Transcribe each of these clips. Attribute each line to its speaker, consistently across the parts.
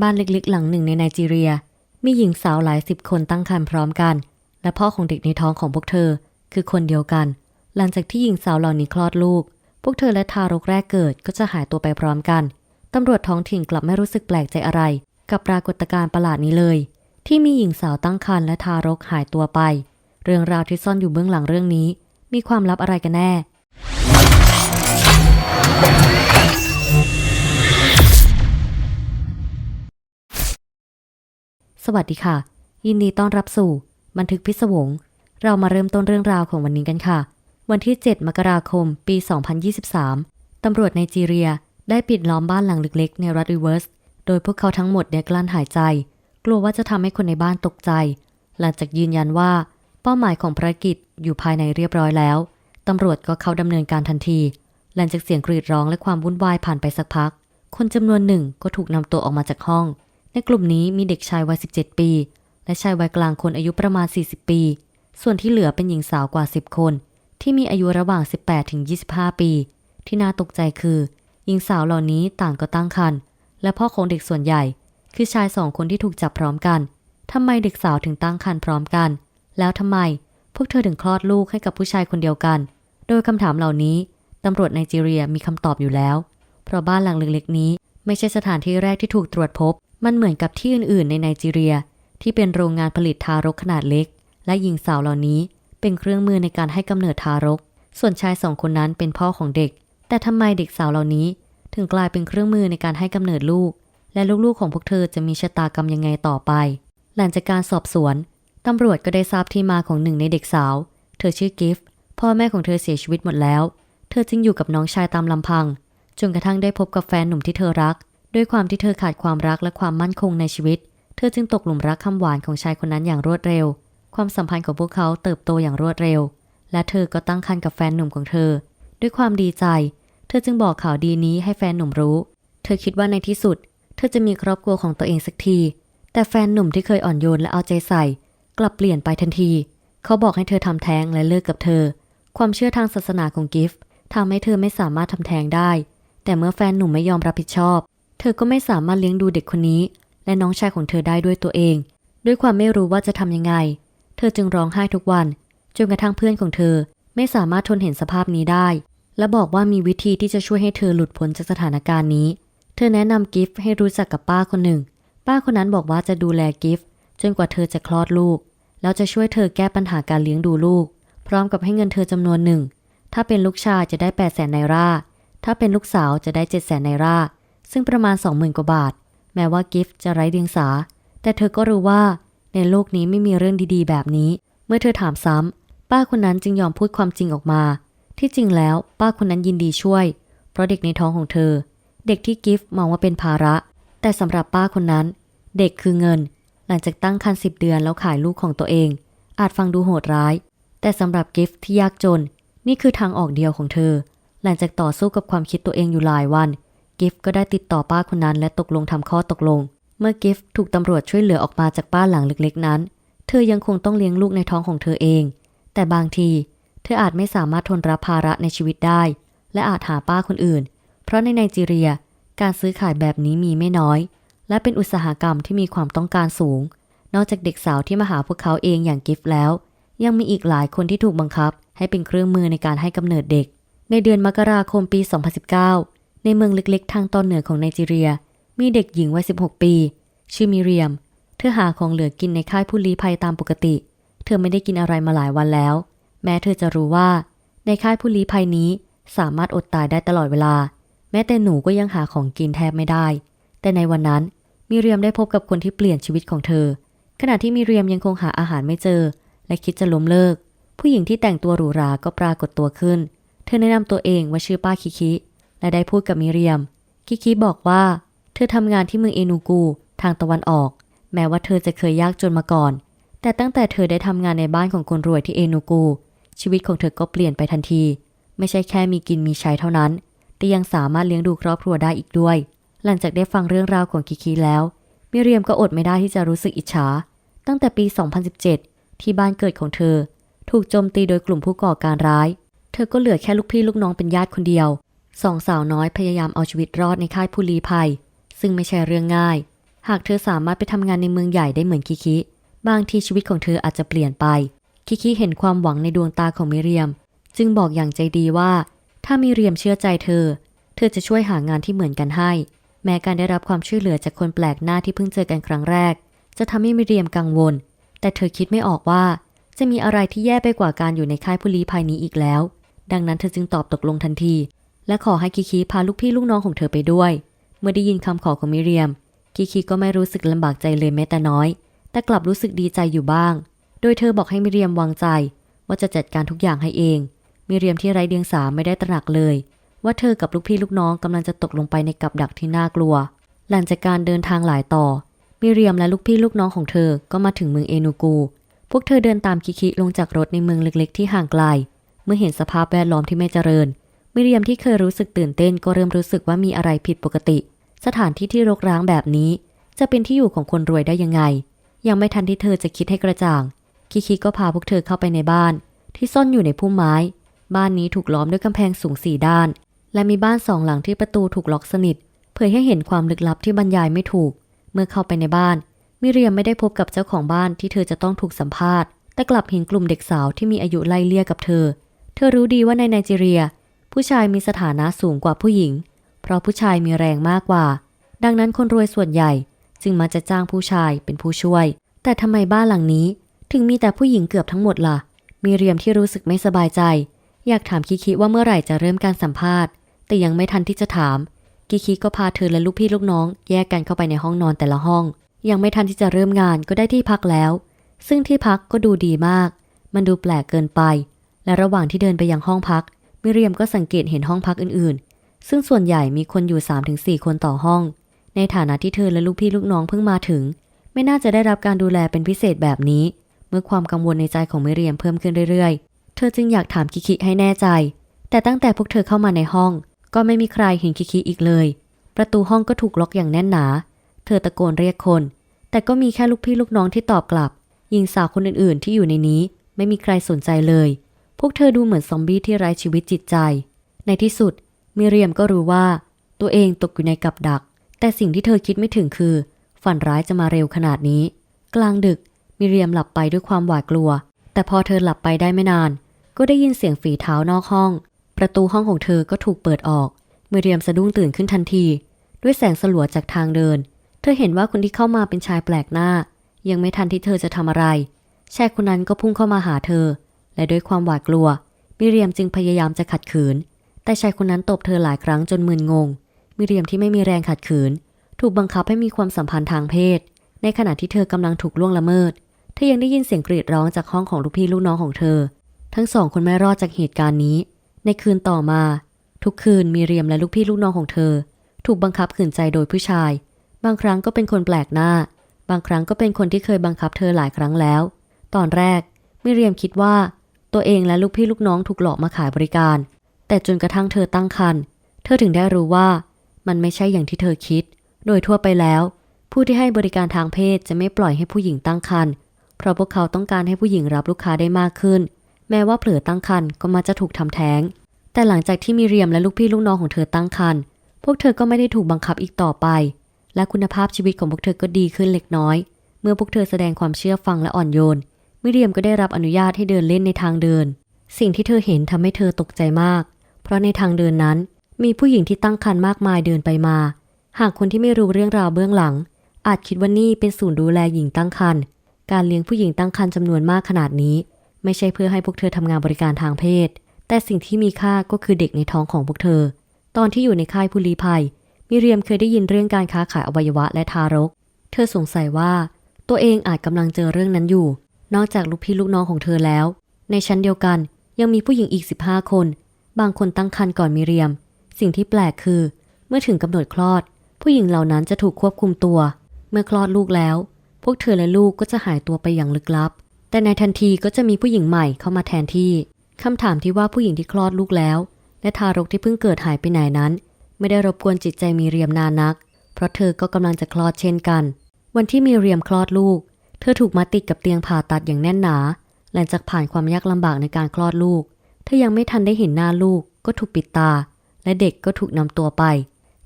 Speaker 1: บ้านเล็กๆ หลังหนึ่งในไนจีเรีย มีหญิงสาวหลายสิบคนตั้งครรภ์พร้อมกัน และพ่อของเด็กในท้องของพวกเธอ คือคนเดียวกัน หลังจากที่หญิงสาวเหล่านี้คลอดลูก พวกเธอและทารกแรกเกิดก็จะหายตัวไปพร้อมกัน ตำรวจท้องถิ่นกลับไม่รู้สึกแปลกใจอะไร กับปรากฏการณ์ประหลาดนี้เลย ที่มีหญิงสาวตั้งครรภ์และทารกหายตัวไป เรื่องราวที่ซ่อนอยู่เบื้องหลังเรื่องนี้ มีความลับอะไรกันแน่ สวัสดีค่ะ ยินดีต้อนรับสู่ บันทึกพิศวง เรามาเริ่มต้นเรื่องราวของวันนี้กันค่ะ วันที่ 7 มกราคม ปี 2023 ตำรวจไนจีเรียได้ปิดล้อมบ้านหลังเล็กๆ ในรัฐริเวิร์ส โดยพวกเขาทั้งหมดเนี่ยกลั้นหายใจ กลัวว่าจะทำให้คนในบ้านตกใจ หลังจากยืนยันว่า เป้าหมายของภารกิจอยู่ภายในเรียบร้อยแล้วตำรวจก็เข้าดำเนินการทันที หลังจากเสียงกรีดร้องและความวุ่นวายผ่านไปสักพัก คนจำนวนหนึ่งก็ถูกนำตัวออกมาจากห้อง ในกลุ่มนี้มีเด็กชายวัย 17 ปี และชายวัยกลางคนอายุประมาณ 40 ปี ส่วนที่เหลือเป็นหญิงสาวกว่า 10 คน ที่มีอายุระหว่าง 18 ถึง 25 ปี ที่น่าตกใจคือ หญิงสาวเหล่านี้ต่างก็ตั้งครรภ์และพ่อของเด็กส่วนใหญ่ คือชายสองคนที่ถูกจับพร้อมกันทำไมเด็กสาวถึงตั้งครรภ์พร้อมกัน แล้วทำไมพวกเธอถึงคลอดลูกให้กับผู้ชายคนเดียวกัน โดยคำถามเหล่านี้ตำรวจไนจีเรียมีคำตอบอยู่แล้ว เพราะบ้านหลังเล็กๆนี้ ไม่ใช่สถานที่แรกที่ถูกตรวจพบ มันเหมือนกับที่อื่นๆ ในไนจีเรีย ที่เป็นโรงงานผลิตทารกขนาดเล็ก และหญิงสาวเหล่านี้เป็นเครื่องมือในการให้กำเนิดทารก ส่วนชายสองคนนั้นเป็นพ่อของเด็ก แต่ทำไมเด็กสาวเหล่านี้ ถึงกลายเป็นเครื่องมือในการให้กำเนิดลูก และลูกๆของพวกเธอจะมีชะตากรรมยังไงต่อไป หลังจากการสอบสวนตำรวจก็ได้ทราบที่มาของหนึ่งในเด็กสาว เธอชื่อกิฟต์พ่อแม่ของเธอเสียชีวิตหมดแล้ว เธอจึงอยู่กับน้องชายตามลำพัง จนกระทั่งได้พบกับแฟนหนุ่มที่เธอรัก ด้วยความที่เธอขาดความรักและความมั่นคงในชีวิต เธอจึงตกหลุมรักคำหวานของชายคนนั้นอย่างรวดเร็ว ความสัมพันธ์ของพวกเขาเติบโตอย่างรวดเร็ว และเธอก็ตั้งครรภ์กับแฟนหนุ่มของเธอ ด้วยความดีใจ เธอจึงบอกข่าวดีนี้ให้แฟนหนุ่มรู้ เธอคิดว่าในที่สุด เธอจะมีครอบครัวของตัวเองสักที แต่แฟนหนุ่มที่เคยอ่อนโยนและเอาใจใส่ กลับเปลี่ยนไปทันที เขาบอกให้เธอทำแท้งและเลิกกับเธอ ความเชื่อทางศาสนาของกิฟต์ทำให้เธอไม่สามารถทำแท้งได้ แต่เมื่อแฟนหนุ่มไม่ยอมรับผิดชอบ เธอก็ไม่สามารถเลี้ยงดูเด็กคนนี้ และน้องชายของเธอได้ด้วยตัวเอง ด้วยความไม่รู้ว่าจะทำยังไง เธอจึงร้องไห้ทุกวันจนกระทั่งเพื่อนของเธอไม่สามารถทนเห็นสภาพนี้ได้ และบอกว่ามีวิธีที่จะช่วยให้เธอหลุดพ้นจากสถานการณ์นี้ เธอแนะนำกิฟต์ให้รู้จักกับป้าคนหนึ่ง ป้าคนนั้นบอกว่าจะดูแลกิฟต์จนกว่าเธอจะคลอดลูก แล้วจะช่วยเธอแก้ปัญหาการเลี้ยงดูลูก พร้อมกับให้เงินเธอจำนวนหนึ่ง ถ้าเป็นลูกชายจะได้8 0 0แสนไนราถ้าเป็นลูกสาวจะได้7 0 0แสนไนรา ซึ่งประมาณ 20,000 กว่าบาท แม้ว่ากิฟต์จะไร้เดียงสา แต่เธอก็รู้ว่าในโลกนี้ไม่มีเรื่องดีๆ แบบนี้ เมื่อเธอถามซ้ำ ป้าคนนั้นจึงยอมพูดความจริงออกมา ที่จริงแล้วป้าคนนั้นยินดีช่วย เพราะเด็กในท้องของเธอ เด็กที่กิฟต์มองว่าเป็นภาระ แต่สำหรับป้าคนนั้น เด็กคือเงิน หลังจากตั้งครรภ์สิบเดือนแล้วขายลูกของตัวเอง อาจฟังดูโหดร้าย แต่สำหรับกิฟต์ที่ยากจน นี่คือทางออกเดียวของเธอ หลังจากต่อสู้กับความคิดตัวเองอยู่หลายวัน กิฟต์ก็ได้ติดต่อป้าคนนั้นและตกลงทำข้อตกลง เมื่อกิฟต์ถูกตำรวจช่วยเหลือออกมาจากบ้านหลังเล็กๆนั้น เธอยังคงต้องเลี้ยงลูกในท้องของเธอเอง แต่บางที เธออาจไม่สามารถทนรับภาระในชีวิตได้ และอาจหาป้าคนอื่น เพราะในไนจีเรีย การซื้อขายแบบนี้มีไม่น้อย และเป็นอุตสาหกรรมที่มีความต้องการสูง นอกจากเด็กสาวที่มาหาพวกเขาเองอย่างกิฟต์แล้ว ยังมีอีกหลายคนที่ถูกบังคับ ให้เป็นเครื่องมือในการให้กำเนิดเด็ก ในเดือนมกราคมปี 2019 ในเมืองเล็กๆ ทางตอนเหนือของไนจีเรีย มีเด็กหญิงวัย 16 ปี ชื่อมิเรียม เธอหาของเหลือกินในค่ายผู้ลี้ภัยตามปกติ เธอไม่ได้กินอะไรมาหลายวันแล้ว แม้เธอจะรู้ว่า ในค่ายผู้ลี้ภัยนี้สามารถอดตายได้ตลอดเวลา แม้แต่หนูก็ยังหาของกินแทบไม่ได้ แต่ในวันนั้นมิเรียมได้พบกับคนที่เปลี่ยนชีวิตของเธอ ขณะที่มิเรียมยังคงหาอาหารไม่เจอ และคิดจะล้มเลิก ผู้หญิงที่แต่งตัวหรูหราก็ปรากฏตัวขึ้น เธอแนะนำตัวเองว่าชื่อป้าคิคิ และได้พูดกับมิเรียม คิคิบอกว่า เธอทำงานที่เมืองเอนูกูทางตะวันออก แม้ว่าเธอจะเคยยากจนมาก่อน แต่ตั้งแต่เธอได้ทำงานในบ้านของคนรวยที่เอนูกู ชีวิตของเธอก็เปลี่ยนไปทันที ไม่ใช่แค่มีกินมีใช้เท่านั้น แต่ยังสามารถเลี้ยงดูครอบครัวได้อีกด้วย หลังจากได้ฟังเรื่องราวของคิคิแล้ว มิเรียมก็อดไม่ได้ที่จะรู้สึกอิจฉา ตั้งแต่ปี 2017 ที่บ้านเกิดของเธอ ถูกโจมตีโดยกลุ่มผู้ก่อการร้าย เธอก็เหลือแค่ลูกพี่ลูกน้องเป็นญาติคนเดียว สองสาวน้อยพยายามเอาชีวิตรอดในค่ายผู้ลี้ภัย ซึ่งไม่ใช่เรื่องง่าย หากเธอสามารถไปทำงานในเมืองใหญ่ได้เหมือนคิคิ บางทีชีวิตของเธออาจจะเปลี่ยนไป คิคิเห็นความหวังในดวงตาของมิเรียม จึงบอกอย่างใจดีว่า ถ้ามิเรียมเชื่อใจเธอ เธอจะช่วยหางานที่เหมือนกันให้ แม้การได้รับความช่วยเหลือจากคนแปลกหน้าที่เพิ่งเจอกันครั้งแรก จะทำให้มิเรียมกังวล แต่เธอคิดไม่ออกว่า จะมีอะไรที่แย่ไปกว่าการอยู่ในค่ายผู้ลี้ภัยนี้อีกแล้ว ดังนั้นเธอจึงตอบตกลงทันที และขอให้คิคิพาลูกพี่ลูกน้องของเธอไปด้วย เมื่อได้ยินคำขอของมิเรียม คิคิก็ไม่รู้สึกลำบากใจเลยแม้แต่น้อย แต่กลับรู้สึกดีใจอยู่บ้าง โดยเธอบอกให้มิเรียมวางใจ ว่าจะจัดการทุกอย่างให้เอง มิเรียมที่ไร้เดียงสาไม่ได้ตระหนักเลย ว่าเธอกับลูกพี่ลูกน้องกำลังจะตกลงไปในกับดักที่น่ากลัว หลังจากการเดินทางหลายต่อ มิเรียมและลูกพี่ลูกน้องของเธอก็มาถึงเมืองเอนูกู พวกเธอเดินตามคิคิลงจากรถในเมืองเล็ก ๆ ที่ห่างไกล เมื่อเห็นสภาพแวดล้อมที่ไม่เจริญ มิเรียมที่เคยรู้สึกตื่นเต้นก็เริ่มรู้สึกว่ามีอะไรผิดปกติ สถานที่ที่รกร้างแบบนี้ จะเป็นที่อยู่ของคนรวยได้ยังไง ยังไม่ทันที่เธอจะคิดให้กระจ่าง คิคิก็พาพวกเธอเข้าไปในบ้าน ที่ซ่อนอยู่ในพุ่มไม้ บ้านนี้ถูกล้อมด้วยกำแพงสูงสี่ด้าน และมีบ้านสองหลังที่ประตูถูกล็อกสนิท เผยให้เห็นความลึกลับที่บรรยายไม่ถูก เมื่อเข้าไปในบ้าน มิเรียมไม่ได้พบกับเจ้าของบ้านที่เธอจะต้องถูกสัมภาษณ์ แต่กลับเห็นกลุ่มเด็กสาวที่มีอายุไล่เลี่ยกับเธอ เธอรู้ดีว่าในไนจีเรีย ผู้ชายมีสถานะสูงกว่าผู้หญิง เพราะผู้ชายมีแรงมากกว่า ดังนั้นคนรวยส่วนใหญ่จึงมาจะจ้างผู้ชายเป็นผู้ช่วย แต่ทำไมบ้านหลังนี้ ถึงมีแต่ผู้หญิงเกือบทั้งหมดล่ะ มีเรียมที่รู้สึกไม่สบายใจ อยากถามคิคิว่าเมื่อไหร่จะเริ่มการสัมภาษณ์ แต่ยังไม่ทันที่จะถามคิคิก็พาเธอและลูกพี่ลูกน้อง แยกกันเข้าไปในห้องนอนแต่ละห้อง ยังไม่ทันที่จะเริ่มงานก็ได้ที่พักแล้ว ซึ่งที่พักก็ดูดีมาก มันดูแปลกเกินไป และระหว่างที่เดินไปยังห้องพัก มิเรียมก็สังเกตเห็นห้องพักอื่นๆ ซึ่งส่วนใหญ่มีคนอยู่ 3-4 คนต่อห้อง ในฐานะที่เธอและลูกพี่ลูกน้องเพิ่งมาถึง ไม่น่าจะได้รับการดูแลเป็นพิเศษแบบนี้ เมื่อความกังวลในใจของมิเรียมเพิ่มขึ้นเรื่อยๆ เธอจึงอยากถามคิคิให้แน่ใจ แต่ตั้งแต่พวกเธอเข้ามาในห้อง ก็ไม่มีใครเห็นคิคิอีกเลย ประตูห้องก็ถูกล็อกอย่างแน่นหนา เธอตะโกนเรียกคน แต่ก็มีแค่ลูกพี่ลูกน้องที่ตอบกลับหญิงสาวคนอื่นๆ ที่อยู่ในนี้ ไม่มีใครสนใจเลย พวกเธอดูเหมือนซอมบี้ที่ไร้ชีวิตจิตใจ ในที่สุด มิเรียมก็รู้ว่า ตัวเองตกอยู่ในกับดัก แต่สิ่งที่เธอคิดไม่ถึงคือ ฝันร้ายจะมาเร็วขนาดนี้ กลางดึก มิเรียมหลับไปด้วยความหวาดกลัว แต่พอเธอหลับไปได้ไม่นาน ก็ได้ยินเสียงฝีเท้านอกห้อง ประตูห้องของเธอก็ถูกเปิดออก มิเรียมสะดุ้งตื่นขึ้นทันที ด้วยแสงสลัวจากทางเดิน เธอเห็นว่าคนที่เข้ามาเป็นชายแปลกหน้า ยังไม่ทันที่เธอจะทำอะไรชายคนนั้นก็พุ่งเข้ามาหาเธอ และด้วยความหวาดกลัว มิเรียมจึงพยายามจะขัดขืน แต่ชายคนนั้นตบเธอหลายครั้งจนมึนงง มิเรียมที่ไม่มีแรงขัดขืน ถูกบังคับให้มีความสัมพันธ์ทางเพศ ในขณะที่เธอกำลังถูกล่วงละเมิด เธอยังได้ยินเสียงกรีดร้องจากห้องของลูกพี่ลูกน้องของเธอ ทั้งสองคนไม่รอดจากเหตุการณ์นี้ ในคืนต่อมา ทุกคืนมิเรียมและลูกพี่ลูกน้องของเธอ ถูกบังคับขืนใจโดยผู้ชาย บางครั้งก็เป็นคนแปลกหน้า บางครั้งก็เป็นคนที่เคยบังคับเธอหลายครั้งแล้ว ตอนแรกมิเรียมคิดว่า ตัวเองและลูกพี่ลูกน้องถูกหลอกมาขายบริการ แต่จนกระทั่งเธอตั้งครรภ์เธอถึงได้รู้ว่ามันไม่ใช่อย่างที่เธอคิด โดยทั่วไปแล้ว ผู้ที่ให้บริการทางเพศจะไม่ปล่อยให้ผู้หญิงตั้งครรภ์เพราะพวกเขาต้องการให้ผู้หญิงรับลูกค้าได้มากขึ้น แม้ว่าเผลอตั้งครรภ์ก็มักจะถูกทำแท้ง แต่หลังจากที่มิเรียมและลูกพี่ลูกน้องของเธอตั้งครรภ์พวกเธอก็ไม่ได้ถูกบังคับอีกต่อไป และคุณภาพชีวิตของพวกเธอก็ดีขึ้นเล็กน้อย เมื่อพวกเธอแสดงความเชื่อฟังและอ่อนโยน มิเรียมก็ได้รับอนุญาตให้เดินเล่นในทางเดิน สิ่งที่เธอเห็นทำให้เธอตกใจมาก เพราะในทางเดินนั้นมีผู้หญิงที่ตั้งครรภ์มากมายเดินไปมา หากคนที่ไม่รู้เรื่องราวเบื้องหลัง อาจคิดว่านี่เป็นศูนย์ดูแลหญิงตั้งครรภ์การเลี้ยงผู้หญิงตั้งครรภ์จำนวนมากขนาดนี้ ไม่ใช่เพื่อให้พวกเธอทำงานบริการทางเพศ แต่สิ่งที่มีค่าก็คือเด็กในท้องของพวกเธอ ตอนที่อยู่ในค่ายผู้ลี้ภัย มิเรียมเคยได้ยินเรื่องการค้าขายอวัยวะและทารก เธอสงสัยว่า ตัวเองอาจกำลังเจอเรื่องนั้นอยู่ นอกจากลูกพี่ลูกน้องของเธอแล้ว ในชั้นเดียวกันยังมีผู้หญิงอีก 15 คน บางคนตั้งครรภ์ก่อนมิเรียม สิ่งที่แปลกคือ เมื่อถึงกำหนดคลอด ผู้หญิงเหล่านั้นจะถูกควบคุมตัว เมื่อคลอดลูกแล้ว พวกเธอและลูกก็จะหายตัวไปอย่างลึกลับ แต่ในทันทีก็จะมีผู้หญิงใหม่เข้ามาแทนที่คำถามที่ว่าผู้หญิงที่คลอดลูกแล้ว และทารกที่เพิ่งเกิดหายไปไหนนั้น ไม่ได้รบกวนจิตใจมีเรียมนานนัก เพราะเธอก็กำลังจะคลอดเช่นกัน วันที่มีเรียมคลอดลูก เธอถูกมัดติดกับเตียงผ่าตัดอย่างแน่นหนา หลังจากผ่านความยากลำบากในการคลอดลูก เธอยังไม่ทันได้เห็นหน้าลูก ก็ถูกปิดตา และเด็กก็ถูกนำตัวไป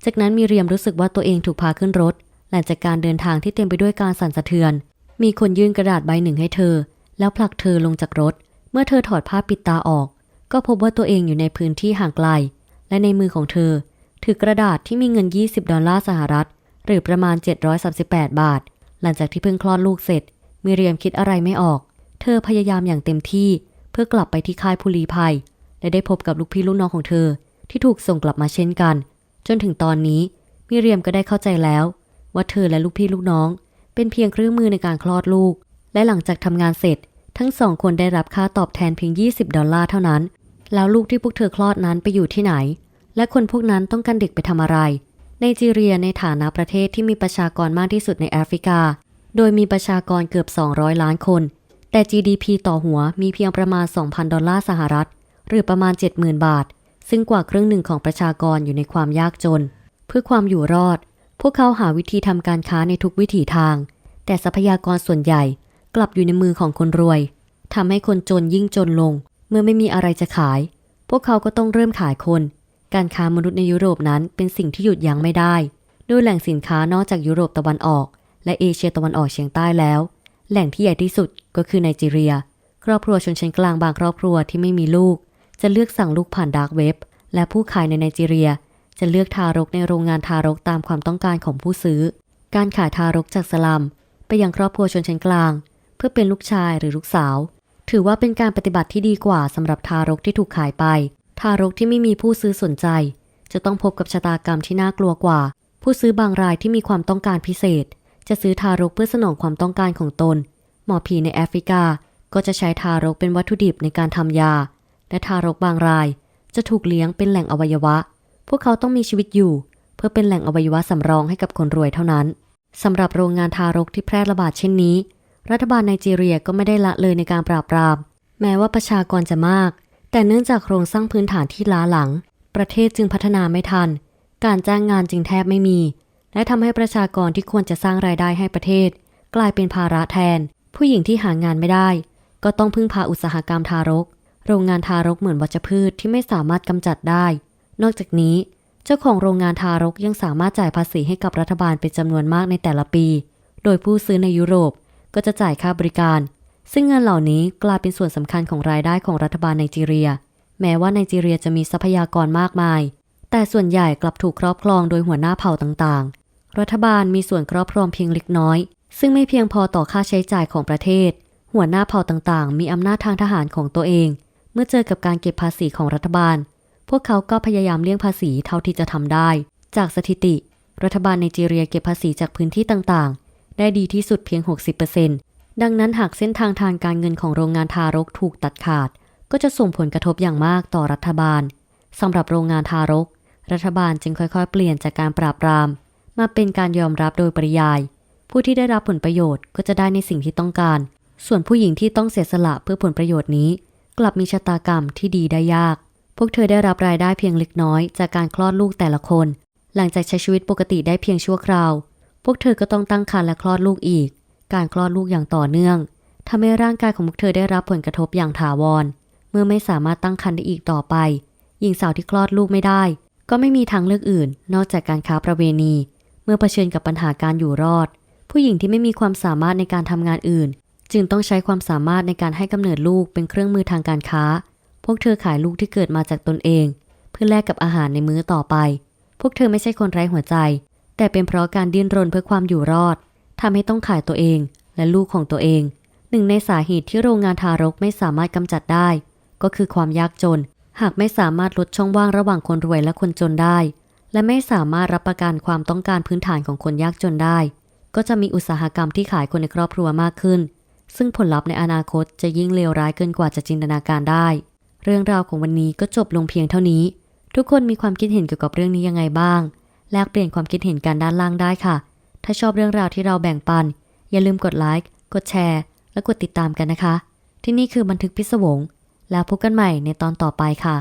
Speaker 1: จากนั้นมีเรียมรู้สึกว่าตัวเองถูกพาขึ้นรถ หลังจากการเดินทางที่เต็มไปด้วยการสั่นสะเทือน มีคนยื่นกระดาษใบหนึ่งให้เธอ แล้วผลักเธอลงจากรถ เมื่อเธอถอดผ้าปิดตาออก ก็พบว่าตัวเองอยู่ในพื้นที่ห่างไกล และในมือของเธอ ถือกระดาษที่มีเงิน 20 ดอลลาร์สหรัฐ หรือประมาณ 738 บาท หลังจากที่เพิ่งคลอดลูกเสร็จ มิเรียมคิดอะไรไม่ออก เธอพยายามอย่างเต็มที่เพื่อกลับไปที่ค่ายผู้ลี้ภัย และได้พบกับลูกพี่ลูกน้องของเธอ ที่ถูกส่งกลับมาเช่นกัน จนถึงตอนนี้ มิเรียมก็ได้เข้าใจแล้ว ว่าเธอและลูกพี่ลูกน้อง เป็นเพียงเครื่องมือในการคลอดลูก และหลังจากทำงานเสร็จ ทั้งสองคนได้รับค่าตอบแทนเพียง 20 ดอลลาร์เท่านั้น แล้วลูกที่พวกเธอคลอดนั้นไปอยู่ที่ไหน และคนพวกนั้นต้องการเด็กไปทำอะไร ไนจีเรียในฐานะประเทศที่มีประชากรมากที่สุดในแอฟริกา โดยมีประชากรเกือบ 200 ล้านคน แต่ GDP ต่อหัวมีเพียงประมาณ 2,000 ดอลลาร์สหรัฐ หรือประมาณ 70,000 บาท ซึ่งกว่าครึ่งหนึ่งของประชากรอยู่ในความยากจน เพื่อความอยู่รอด พวกเขาหาวิธีทำการค้าในทุกวิถีทาง แต่ทรัพยากรส่วนใหญ่กลับอยู่ในมือของคนรวยทำให้คนจนยิ่งจนลง เมื่อไม่มีอะไรจะขาย พวกเขาก็ต้องเริ่มขายคน การค้ามนุษย์ในยุโรปนั้นเป็นสิ่งที่หยุดยั้งไม่ได้ด้วยแหล่งสินค้านอกจากยุโรปตะวันออก และเอเชียตะวันออกเฉียงใต้แล้ว แหล่งที่ใหญ่ที่สุดก็คือไนจีเรีย ครอบครัวชนชั้นกลางบางครอบครัวที่ไม่มีลูก จะเลือกสั่งลูกผ่านดาร์กเว็บและผู้ขายในไนจีเรีย จะเลือกทารกในโรงงานทารกตามความต้องการของผู้ซื้อ การขายทารกจากสลัมไปยังครอบครัวชนชั้นกลาง เพื่อเป็นลูกชายหรือลูกสาว ถือว่าเป็นการปฏิบัติที่ดีกว่าสำหรับทารกที่ถูกขายไป ทารกที่ไม่มีผู้ซื้อสนใจ จะต้องพบกับชะตากรรมที่น่ากลัวกว่า ผู้ซื้อบางรายที่มีความต้องการพิเศษ จะซื้อทารกเพื่อสนองความต้องการของตน หมอผีในแอฟริกาก็จะใช้ทารกเป็นวัตถุดิบในการทำยา และทารกบางราย จะถูกเลี้ยงเป็นแหล่งอวัยวะ พวกเขาต้องมีชีวิตอยู่ เพื่อเป็นแหล่งอวัยวะสำรองให้กับคนรวยเท่านั้นสำหรับโรงงานทารกที่แพร่ระบาดเช่นนี้ รัฐบาลไนจีเรียก็ไม่ได้ละเลยในการปราบปราม แม้ว่าประชากรจะมาก แต่เนื่องจากโครงสร้างพื้นฐานที่ล้าหลัง ประเทศจึงพัฒนาไม่ทัน การจ้างงานจึงแทบไม่มี และทำให้ประชากรที่ควรจะสร้างรายได้ให้ประเทศ กลายเป็นภาระแทน ผู้หญิงที่หางานไม่ได้ ก็ต้องพึ่งพาอุตสาหกรรมทารก โรงงานทารกเหมือนวัชพืชที่ไม่สามารถกำจัดได้ นอกจากนี้ เจ้าของโรงงานทารกยังสามารถจ่ายภาษีให้กับรัฐบาลเป็นจำนวนมากในแต่ละปี โดยผู้ซื้อในยุโรปก็จะจ่ายค่าบริการ ซึ่งเงินเหล่านี้กลายเป็นส่วนสำคัญของรายได้ของรัฐบาลไนจีเรีย แม้ว่าไนจีเรียจะมีทรัพยากรมากมาย แต่ส่วนใหญ่กลับถูกครอบครองโดยหัวหน้าเผ่าต่างๆ รัฐบาลมีส่วนครอบครองเพียงเล็กน้อย ซึ่งไม่เพียงพอต่อค่าใช้จ่ายของประเทศ หัวหน้าเผ่าต่างๆ มีอำนาจทางทหารของตัวเอง เมื่อเจอกับการเก็บภาษีของรัฐบาล พวกเขาก็พยายามเลี่ยงภาษีเท่าที่จะทำได้ จากสถิติ รัฐบาลไนจีเรียเก็บภาษีจากพื้นที่ต่างๆ ได้ดีที่สุดเพียง 60% ดังนั้นหากเส้นทางทางการเงินของโรงงานทารกถูกตัดขาด ก็จะส่งผลกระทบอย่างมากต่อรัฐบาลสำหรับโรงงานทารก รัฐบาลจึงค่อยๆ เปลี่ยนจากการปราบปราม มาเป็นการยอมรับโดยปริยาย ผู้ที่ได้รับผลประโยชน์ก็จะได้ในสิ่งที่ต้องการ ส่วนผู้หญิงที่ต้องเสียสละเพื่อผลประโยชน์นี้ กลับมีชะตากรรมที่ดีได้ยาก พวกเธอได้รับรายได้เพียงเล็กน้อย จากการคลอดลูกแต่ละคน หลังจากใช้ชีวิตปกติได้เพียงชั่วคราว พวกเธอก็ต้องตั้งครรภ์และคลอดลูกอีก การคลอดลูกอย่างต่อเนื่องทำให้ร่างกายของพวกเธอได้รับผลกระทบอย่างถาวร เมื่อไม่สามารถตั้งครรภ์ได้อีกต่อไป หญิงสาวที่คลอดลูกไม่ได้ ก็ไม่มีทางเลือกอื่น นอกจากการค้าประเวณี เมื่อเผชิญกับปัญหาการอยู่รอด ผู้หญิงที่ไม่มีความสามารถในการทำงานอื่น จึงต้องใช้ความสามารถในการให้กำเนิดลูกเป็นเครื่องมือทางการค้า พวกเธอขายลูกที่เกิดมาจากตนเอง เพื่อแลกกับอาหารในมื้อต่อไป พวกเธอไม่ใช่คนไร้หัวใจ แต่เป็นเพราะการดิ้นรนเพื่อความอยู่รอด ทำให้ต้องขายตัวเองและลูกของตัวเอง หนึ่งในสาเหตุที่โรงงานทารกไม่สามารถกำจัดได้ ก็คือความยากจน หากไม่สามารถลดช่องว่างระหว่างคนรวยและคนจนได้ และไม่สามารถรับประกันความต้องการพื้นฐานของคนยากจนได้ ก็จะมีอุตสาหกรรมที่ขายคนในครอบครัวมากขึ้น ซึ่งผลลัพธ์ในอนาคตจะยิ่งเลวร้ายเกินกว่าจะจินตนาการได้ เรื่องราวของวันนี้ก็จบลงเพียงเท่านี้ ทุกคนมีความคิดเห็นเกี่ยวกับเรื่องนี้ยังไงบ้าง แลกเปลี่ยนความคิดเห็นกันด้านล่างได้ค่ะ ถ้าชอบเรื่องราวที่เราแบ่งปัน อย่าลืมกดไลค์ กดแชร์ และกดติดตามกันนะคะ ที่นี่คือบันทึกพิศวง แล้วพบกันใหม่ในตอนต่อไปค่ะ